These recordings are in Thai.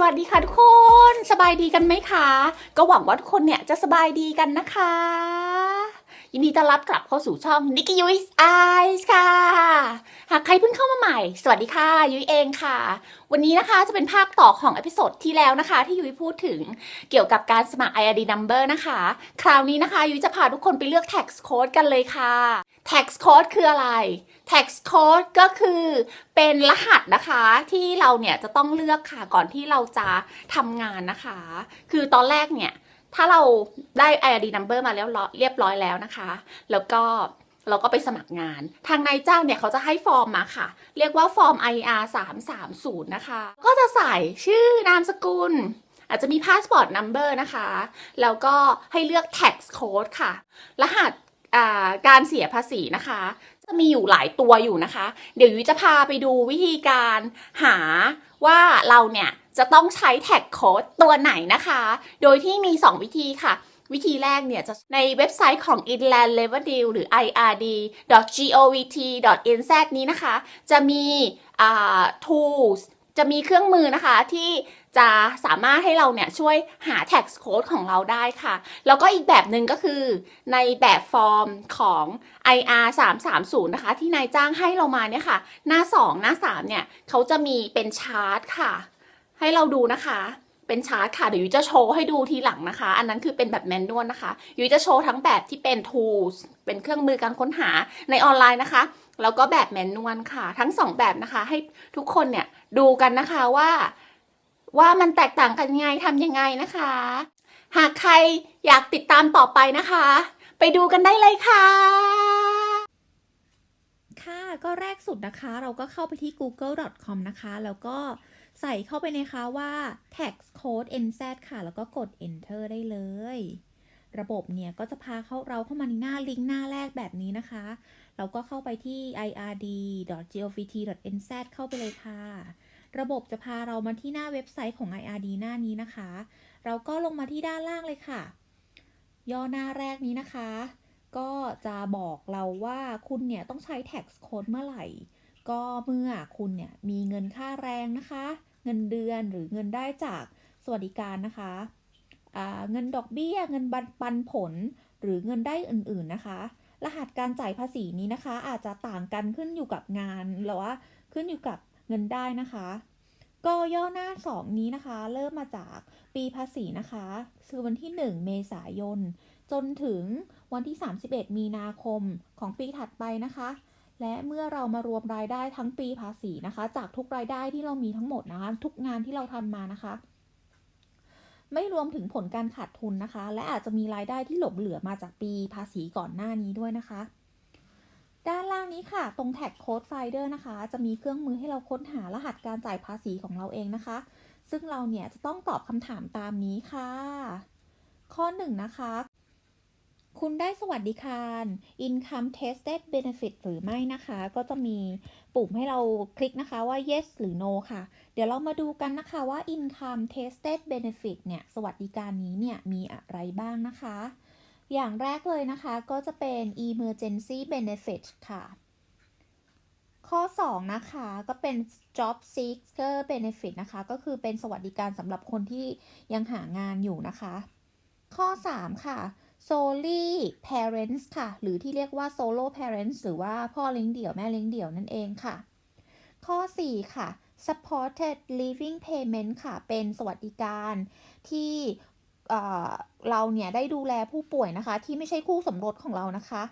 สวัสดีค่ะทุกคน สบายดีกันไหมคะ ก็หวังว่าทุกคนเนี่ยจะสบายดีกันนะคะ ยินดีต้อนรับกลับเข้าสู่ช่อง Nicky u i s Eyes ค่ะ หากใครเพิ่งเข้ามาใหม่ สวัสดีค่ะ ยุ้ยเองค่ะ วันนี้นะคะจะเป็นภาคต่อของเอพิโซดที่แล้วนะคะ ที่ยุ้ยพูดถึงเกี่ยวกับการสมัคร IRD number นะคะ คราวนี้นะคะ ยุ้ยจะพาทุกคนไปเลือก tax code กันเลยค่ะ tax code คืออะไร tax code ก็คือเป็นรหัสนะคะที่เราเนี่ยจะต้องเลือกค่ะก่อนที่เราจะทำงานนะคะ คือตอนแรกเนี่ย ถ้าเราได้ ID number มาแล้วเรียบร้อยแล้วนะคะ แล้วก็เราก็ไปสมัครงาน ทางนายจ้างเนี่ยเขาจะให้ฟอร์มมาค่ะ เรียกว่าฟอร์ม IR 330 นะคะ ก็จะใส่ชื่อนามสกุล อาจจะมี passport number นะคะ แล้วก็ให้เลือก tax code ค่ะ รหัส การเสียภาษีนะคะ จะมีอยู่หลายตัวอยู่นะคะ เดี๋ยวยุ้ยจะพาไปดูวิธีการหาว่าเราเนี่ยจะต้องใช้แท็กโค้ดตัวไหนนะคะ โดยที่มี 2 วิธีค่ะ วิธีแรกเนี่ยจะในเว็บไซต์ของ Inland Revenue หรือ ird.govt.nz นี้นะคะ จะมี tools จะมีเครื่องมือนะคะที่ จะสามารถให้เราเนี่ยช่วยหา tax code ของเราได้ค่ะ แล้วก็อีกแบบหนึ่งก็คือในแบบฟอร์มของ IR 330นะคะ ที่นายจ้างให้เรามาเนี่ยค่ะ หน้า 2 หน้า 3 เนี่ยเขาจะมีเป็นชาร์ตค่ะ ให้เราดูนะคะเป็นชาร์ตค่ะ เดี๋ยวยุ้ยจะโชว์ให้ดูทีหลังนะคะ อันนั้นคือเป็นแบบแมนนวลนะคะยุ้ยจะโชว์ทั้งแบบที่เป็น tools เป็นเครื่องมือการค้นหาในออนไลน์นะคะแล้วก็แบบแมนนวลค่ะ ทั้งสองแบบนะคะ ให้ทุกคนเนี่ยดูกันนะคะว่า ว่ามันแตกต่างกันยังไงทำยังไงนะคะ หากใครอยากติดตามต่อไปนะคะ ไปดูกันได้เลยค่ะ ค่ะก็แรกสุดนะคะ เราก็เข้าไปที่ google.com นะคะ แล้วก็ใส่เข้าไปนะคะว่า tax code nz ค่ะ แล้วก็กด enter ได้เลย ระบบเนี่ยก็จะพาเข้าเราเข้ามาในหน้าลิงก์หน้าแรกแบบนี้นะคะ เราก็เข้าไปที่ ird.govt.nz เข้าไปเลยค่ะ ระบบจะพาเรามาที่หน้าเว็บไซต์ของ IRD หน้านี้นะคะ เราก็ลงมาที่ด้านล่างเลยค่ะ ย่อหน้าแรกนี้นะคะ ก็จะบอกเราว่าคุณเนี่ยต้องใช้ tax code เมื่อไหร่ ก็เมื่อคุณเนี่ยมีเงินค่าแรงนะคะ เงินเดือนหรือเงินได้จากสวัสดิการนะคะเงินดอกเบี้ย เงินบันปันผล หรือเงินได้อื่นๆนะคะ รหัสการจ่ายภาษีนี้นะคะ อาจจะต่างกันขึ้นอยู่กับงานหรือว่าขึ้นอยู่กับ เงินได้นะคะก็ย่อหน้า 2 นี้นะคะ เริ่มมาจากปีภาษีนะคะคือวันที่ 1 เมษายน จนถึงวันที่ 31 มีนาคมของปีถัดไปนะคะ และเมื่อเรามารวมรายได้ทั้งปีภาษีนะคะ จากทุกรายได้ที่เรามีทั้งหมดนะคะ ทุกงานที่เราทำมานะคะ ไม่รวมถึงผลการขาดทุนนะคะ และอาจจะมีรายได้ที่หลบเหลือมาจากปีภาษีก่อนหน้านี้ด้วยนะคะ ด้านล่างนี้ค่ะ ตรงแท็กโค้ดไฟเดอร์นะคะ จะมีเครื่องมือให้เราค้นหารหัสการจ่ายภาษีของเราเองนะคะ ซึ่งเราเนี่ยจะต้องตอบคำถามตามนี้ค่ะ ข้อ 1 นะคะ คุณได้สวัสดิการ income tested benefit หรือไม่นะคะ ก็จะมีปุ่มให้เราคลิกนะคะว่า yes หรือ no ค่ะ เดี๋ยวเรามาดูกันนะคะว่า income tested benefit เนี่ย สวัสดิการนี้เนี่ยมีอะไรบ้างนะคะ อย่างแรกเลยนะคะก็จะเป็น emergency benefit ค่ะ ข้อ 2 นะคะก็เป็น job seeker benefit นะคะ ก็คือเป็นสวัสดิการสำหรับคนที่ยังหางานอยู่นะคะ ข้อ 3 ค่ะ solely parents ค่ะ หรือที่เรียกว่า solo parents หรือว่าพ่อเลี้ยงเดี่ยวแม่เลี้ยงเดี่ยวนั่นเองค่ะ ข้อ 4 ค่ะ supported living payment ค่ะ เป็นสวัสดิการที่ เราเนี่ยได้ดูแลผู้ป่วยนะคะ ที่ไม่ใช่คู่สมรสของเรานะคะ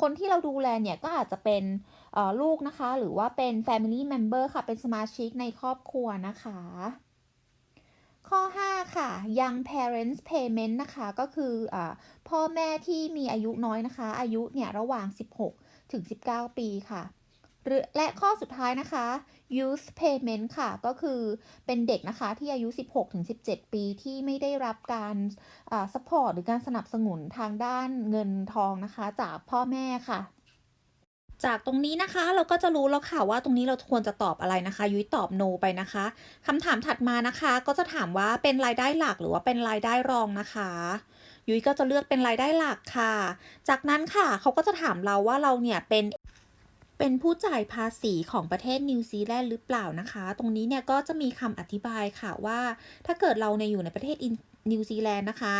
คนที่เราดูแลเนี่ยก็อาจจะเป็นลูกนะคะ หรือว่าเป็น family member ค่ะ เป็นสมาชิกในครอบครัวนะคะ ข้อ 5 ค่ะ young parents payment นะคะก็คืออพ่อแม่ที่มีอายุน้อยนะคะ อายุเนี่ยระหว่าง 16 ถึง 19 ปีค่ะ หรือและข้อสุดท้ายนะคะ youth payment ค่ะ ก็คือเป็นเด็กนะคะที่อายุ 16ถึง17 ปีที่ไม่ได้รับการ support หรือการสนับสนุนทางด้านเงินทองนะคะ จากพ่อแม่ค่ะจากตรงนี้นะคะเราก็จะรู้แล้วค่ะว่าตรงนี้เราควรจะตอบอะไรนะคะ ยุ้ยตอบ no ไปนะคะคำถามถัดมานะคะ ก็จะถามว่าเป็นรายได้หลักหรือว่าเป็นรายได้รองนะคะ ยุ้ยก็จะเลือกเป็นรายได้หลักค่ะ จากนั้นค่ะเขาก็จะถามเราว่าเราเนี่ยเป็น เป็นผู้จ่ายภาษีของประเทศนิวซีแลนด์หรือเปล่านะคะ ตรงนี้เนี่ยก็จะมีคำอธิบายค่ะว่า ถ้าเกิดเราเนี่ยอยู่ในประเทศนิวซีแลนด์นะคะ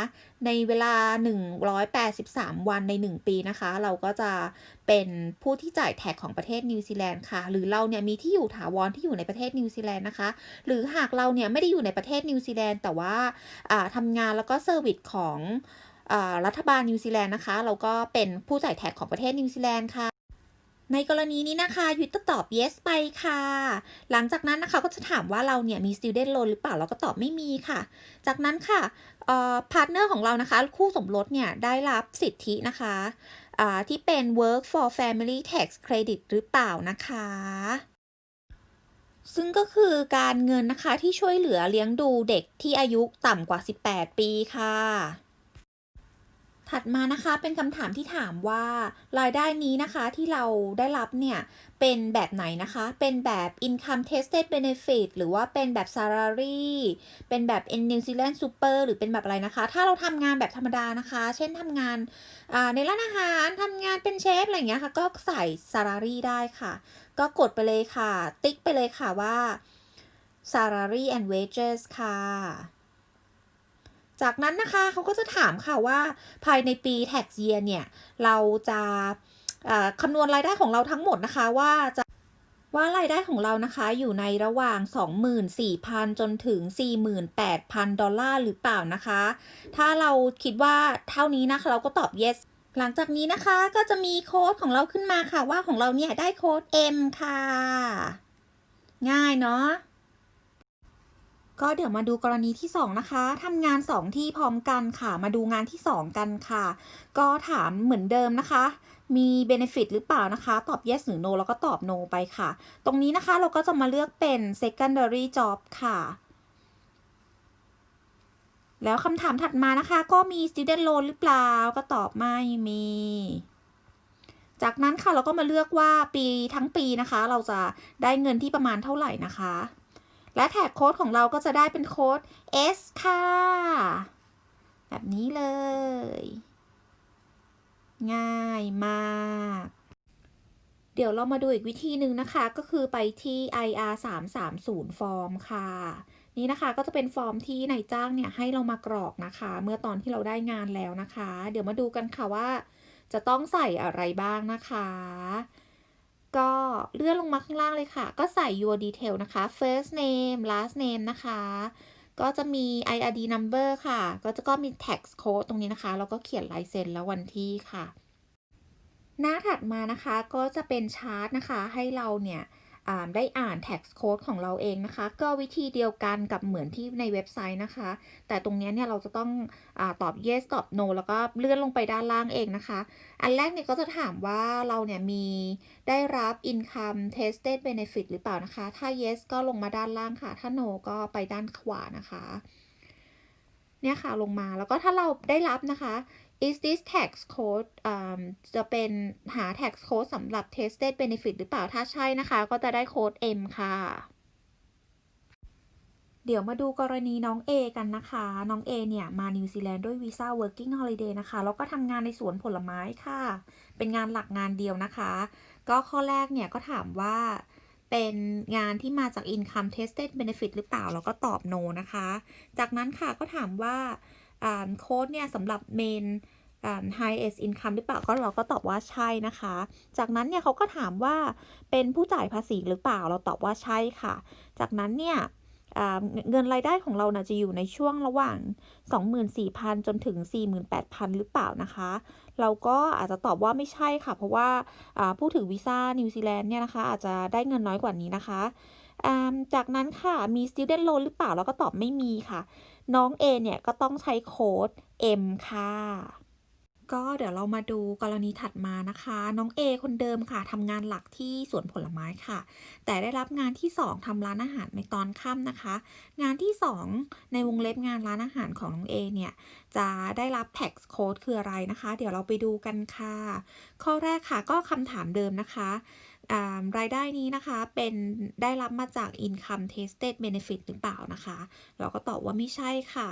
ในเวลา 183 วันใน 1 ปีนะคะ เราก็จะเป็นผู้ที่จ่ายแท็กของประเทศนิวซีแลนด์ค่ะ หรือเราเนี่ยมีที่อยู่ถาวรที่อยู่ในประเทศนิวซีแลนด์นะคะ หรือหากเราเนี่ยไม่ได้อยู่ในประเทศนิวซีแลนด์แต่ว่าอ่าทำงานแล้วก็เซอร์วิสของอรัฐบาลนิวซีแลนด์นะคะ เราก็เป็นผู้จ่ายแท็กของประเทศนิวซีแลนด์ค่ะ ในกรณีนี้นะคะยุทธก็ตอบ yes ไปค่ะ หลังจากนั้นนะคะก็จะถามว่าเราเนี่ยมี student loan หรือเปล่าเราก็ตอบไม่มีค่ะ จากนั้นค่ะพาร์ทเนอร์ของเรานะคะ คู่สมรสเนี่ยได้รับสิทธินะคะที่เป็น work for family tax credit หรือเปล่านะคะ ซึ่งก็คือการเงินนะคะที่ช่วยเหลือเลี้ยงดูเด็กที่อายุต่ำกว่า 18 ปีค่ะ ถัดมานะคะเป็นคำถามที่ถามว่ารายได้นี้นะคะที่เราได้รับเนี่ยเป็นแบบไหนนะคะ เป็นแบบ income tested benefit หรือว่าเป็นแบบ salary เป็นแบบ New Zealand super หรือเป็นแบบอะไรนะคะ ถ้าเราทำงานแบบธรรมดานะคะ เช่นทำงานในร้านอาหารทำงานเป็นเชฟอะไรอย่างเงี้ยค่ะ ก็ใส่ salary ได้ค่ะ ก็กดไปเลยค่ะ ติ๊กไปเลยค่ะว่า salary and wages ค่ะ จากนั้นนะคะเขาก็จะถามค่ะว่าภายในปี tax year เนี่ย เราจะคำนวณรายได้ของเราทั้งหมดนะคะว่าจะว่ารายได้ของเรานะคะอยู่ในระหว่าง 24,000 จนถึง 48,000 ดอลลาร์หรือเปล่านะคะ ถ้าเราคิดว่าเท่านี้นะคะ เราก็ตอบ yes หลังจากนี้นะคะก็จะมีโค้ดของเราขึ้นมาค่ะว่าของเราเนี่ยได้โค้ด M ค่ะ ง่ายเนาะ ก็เดี๋ยวมาดูกรณีที่ 2 นะคะทำงาน 2 ที่พร้อมกันค่ะ มาดูงานที่ 2 กันค่ะ ก็ถามเหมือนเดิมนะคะ มี benefit หรือเปล่านะคะ ตอบ yes หรือ no แล้วก็ตอบ no ไปค่ะ ตรงนี้นะคะเราก็จะมาเลือกเป็น secondary job ค่ะ แล้วคำถามถัดมานะคะ ก็มี student loan หรือเปล่า ก็ตอบไม่มี จากนั้นค่ะเราก็มาเลือกว่าปีทั้งปีนะคะ เราจะได้เงินที่ประมาณเท่าไหร่นะคะ และแท็กโค้ดของเราก็จะได้เป็นโค้ด S ค่ะ แบบนี้เลย ง่ายมาก เดี๋ยวเรามาดูอีกวิธีหนึ่งนะคะ ก็คือไปที่ IR 330ฟอร์มค่ะ นี่นะคะก็จะเป็นฟอร์มที่นายจ้างเนี่ยให้เรามากรอกนะคะ เมื่อตอนที่เราได้งานแล้วนะคะ เดี๋ยวมาดูกันค่ะว่า จะต้องใส่อะไรบ้างนะคะ เลื่อนลงมาข้างล่างเลยค่ะ ก็ใส่ your detail นะคะ first name last name นะคะ ก็จะมี IRD number ค่ะ ก็จะก็มี tax code ตรงนี้นะคะ แล้วก็เขียนลายเซ็นแล้ววันที่ค่ะ หน้าถัดมานะคะก็จะเป็นชาร์ตนะคะ ให้เราเนี่ย ได้อ่าน tax code ของเราเองนะคะ ก็วิธีเดียวกันกับเหมือนที่ในเว็บไซต์นะคะ แต่ตรงนี้เนี่ยเราจะต้องอตอบ yes ตอบ no แล้วก็เลื่อนลงไปด้านล่างเองนะคะ อันแรกเนี่ยก็จะถามว่าเราเนี่ยมีได้รับ income tested benefit หรือเปล่านะคะ ถ้า yes ก็ลงมาด้านล่างค่ะ ถ้า no ก็ไปด้านขวานะคะเนี่ยค่ะลงมาแล้วก็ถ้าเราได้รับนะคะ is this tax code อ่าจะเป็นหา tax code สำหรับ tested benefit หรือเปล่า ถ้าใช่นะคะ ก็จะได้โค้ด M ค่ะ เดี๋ยวมาดูกรณีน้อง A กันนะคะ น้อง A เนี่ย มานิวซีแลนด์ด้วยวีซ่า working holiday นะคะ แล้วก็ทำงานในสวนผลไม้ค่ะ เป็นงานหลักงานเดียวนะคะ ก็ข้อแรกเนี่ย ก็ถามว่าเป็นงานที่มาจาก income tested benefit หรือเปล่าเราก็ตอบ no นะคะ จากนั้นค่ะก็ถามว่า โค้ดเนี่ยสำหรับ main อ่า highest income หรือเปล่าก็เราก็ตอบว่าใช่นะคะ จากนั้นเนี่ยเขาก็ถามว่าเป็นผู้จ่ายภาษีหรือเปล่าเราตอบว่าใช่ค่ะ จากนั้นเนี่ยเงินรายได้ของเรานะจะอยู่ในช่วงระหว่าง 24,000 จนถึง 48,000 หรือเปล่านะคะ เราก็อาจจะตอบว่าไม่ใช่ค่ะ เพราะว่าผู้ถือวีซ่านิวซีแลนด์เนี่ยนะคะอาจจะได้เงินน้อยกว่านี้นะคะ จากนั้นค่ะมี student loan หรือเปล่าเราก็ตอบไม่มีค่ะ น้อง A เนี่ยก็ต้องใช้โค้ด M ค่ะ ก็เดี๋ยวเรามาดูกรณีถัดมานะคะ น้อง A คนเดิมค่ะทำงานหลักที่สวนผลไม้ค่ะ แต่ได้รับงานที่ 2ทำร้านอาหารในตอนค่ำนะคะ งานที่ 2 ในวงเล็บงานร้านอาหารของน้อง A เนี่ย จะได้รับ tax code คืออะไรนะคะ เดี๋ยวเราไปดูกันค่ะ ข้อแรกค่ะก็คำถามเดิมนะคะ รายได้นี้นะคะเป็นได้รับมาจาก income tested benefit หรือเปล่านะคะ เราก็ตอบว่าไม่ใช่ค่ะ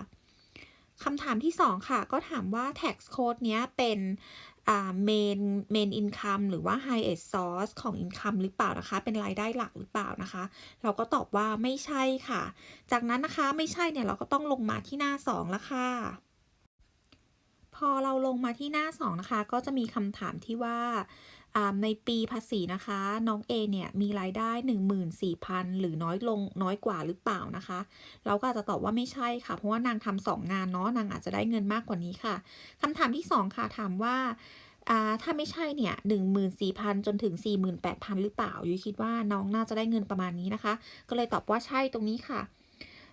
คำถามที่ 2 ค่ะ ก็ถามว่า tax code เนี้ยเป็นอ่า main main income หรือว่า highest source ของ income หรือเปล่านะคะ เป็นรายได้หลักหรือเปล่านะคะ เราก็ตอบว่าไม่ใช่ค่ะ จากนั้นนะคะไม่ใช่เนี่ยเราก็ต้องลงมาที่หน้า 2 แล้วค่ะ พอเราลงมาที่หน้า 2 นะคะ ก็จะมีคำถามที่ว่า ในปีภาษีนะคะ น้อง A เนี่ยมีรายได้ 14,000 หรือน้อยลงน้อยกว่าหรือเปล่านะคะ เราก็อาจจะตอบว่าไม่ใช่ค่ะ เพราะว่านางทำสองงานเนาะนางอาจจะได้เงินมากกว่านี้ค่ะคำถามที่ 2 ค่ะถามว่าถ้าไม่ใช่เนี่ย14,000 จนถึง 48,000 หรือเปล่ายุ้ยคิดว่าน้องน่าจะได้เงินประมาณนี้นะคะ ก็เลยตอบว่าใช่ตรงนี้ค่ะ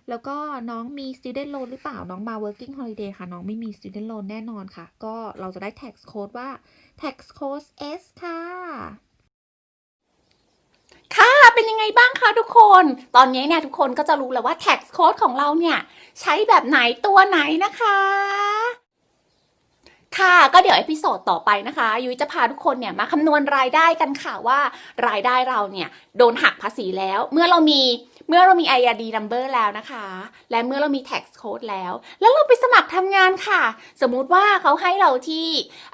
แล้วก็น้องมี student loan หรือเปล่า น้องมา working holiday ค่ะ น้องไม่มี student loan แน่นอนค่ะ ก็เราจะได้ tax code ว่า tax code S ค่ะ ค่ะ เป็นยังไงบ้างคะทุกคน ตอนนี้เนี่ยทุกคนก็จะรู้แล้วว่า tax code ของเราเนี่ย ใช้แบบไหนตัวไหนนะคะ ค่ะก็เดี๋ยวเอพิโซดต่อไปนะคะยุ้ยจะพาทุกคนเนี่ยมาคำนวณรายได้กันค่ะว่ารายได้เราเนี่ยโดนหักภาษีแล้ว เมื่อเรามีเมื่อเรามี IRD number แล้วนะคะ และเมื่อเรามี tax code แล้ว แล้วเราไปสมัครทำงานค่ะ สมมุติว่าเขาให้เราที่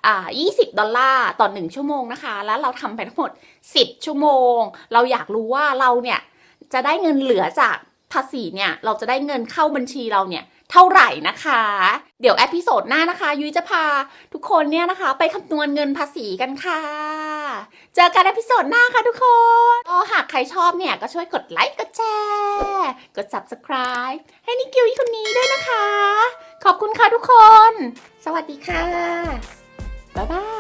อ่า20 ดอลลาร์ต่อ 1 ชั่วโมงนะคะ แล้วเราทำไปทั้งหมด 10 ชั่วโมง เราอยากรู้ว่าเราเนี่ยจะได้เงินเหลือจากภาษีเนี่ย เราจะได้เงินเข้าบัญชีเราเนี่ย เท่าไหร่นะคะ เดี๋ยวเอพิโซดหน้านะคะ ยุ้ยจะพาทุกคนเนี่ยนะคะ ไปคำนวณเงินภาษีกันค่ะ เจอกันเอพิโซดหน้าค่ะทุกคนก็หากใครชอบเนี่ยก็ช่วยกดไลค์กดแชร์กด subscribe ให้นิกกิวคนนี้ด้วยนะคะ ขอบคุณค่ะทุกคน สวัสดีค่ะบ๊ายบาย